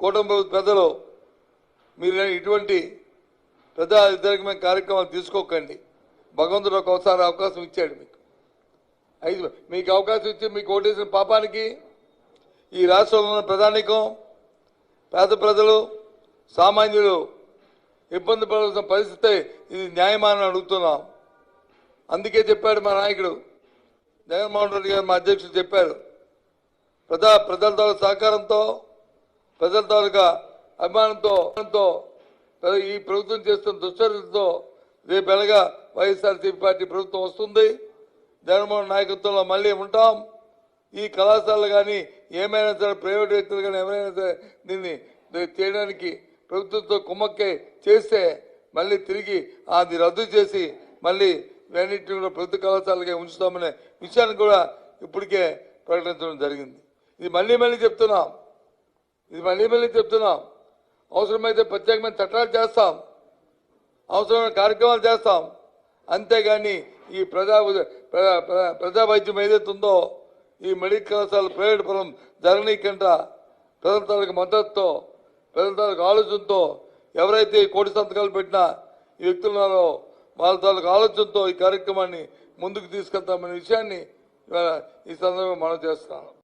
కూటమి పెద్దలు మీరు ఇటువంటి ప్రజా వ్యతిరేకమైన కార్యక్రమాలు తీసుకోకండి. భగవంతుడు ఒకసారి అవకాశం ఇచ్చాడు మీకు. ఐదు మీకు అవకాశం ఇచ్చి మీకు ఓటేసిన పాపానికి ఈ రాష్ట్రంలో ఉన్న ప్రధానికం పేద ప్రజలు సామాన్యులు ఇబ్బంది పడాల్సిన పరిస్థితి ఇది న్యాయమానని అడుగుతున్నాం. అందుకే చెప్పాడు మా నాయకుడు. జగన్మోహన్ రెడ్డి గారు మా అధ్యక్షుడు చెప్పారు. ప్రజా ప్రజలతో సహకారంతో ప్రజల తాలూకా అభిమానంతో ఈ ప్రభుత్వం చేస్తున్న దుశ్చర్యలతో రేపు ఎలాగా వైఎస్ఆర్సీపీ పార్టీ ప్రభుత్వం వస్తుంది. జగన్మోహన్ నాయకత్వంలో మళ్ళీ ఉంటాం. ఈ కళాశాలలు కానీ ఏమైనా సరే ప్రైవేట్ వ్యక్తులు కానీ ఎవరైనా సరే దీన్ని చేయడానికి ప్రభుత్వంతో కుమ్మక్కే చేస్తే మళ్ళీ తిరిగి అది రద్దు చేసి మళ్ళీ వీటన్నిటిని కూడా ప్రభుత్వ కళాశాలగా ఉంచుతామనే విషయాన్ని కూడా ఇప్పటికే ప్రకటించడం జరిగింది. ఇది మళ్ళీ మళ్ళీ చెప్తున్నాం. ఇది మళ్ళీ మళ్ళీ చెప్తున్నాం. అవసరమైతే ప్రత్యేకమైన చట్టాలు చేస్తాం. అవసరమైన కార్యక్రమాలు చేస్తాం. అంతేగాని ఈ ప్రజా ప్రజా ప్రజా- ప్రజా వైద్యం ఏదైతే ఉందో ఈ మెడికల్ కళాశాల ప్రైవేట్ పరం జరగనీయకుండా ప్రజల తాలూకు మద్దతుతో ప్రజల తాలూకు ఆలోచనతో ఎవరైతే కోటి సంతకాలు పెట్టినా ఈ వ్యక్తులు ఉన్నారో వాళ్ళ తాలూకు ఆలోచనతో ఈ కార్యక్రమాన్ని ముందుకు తీసుకెళ్తామనే విషయాన్ని ఈ సందర్భంగా మనం చేస్తున్నాను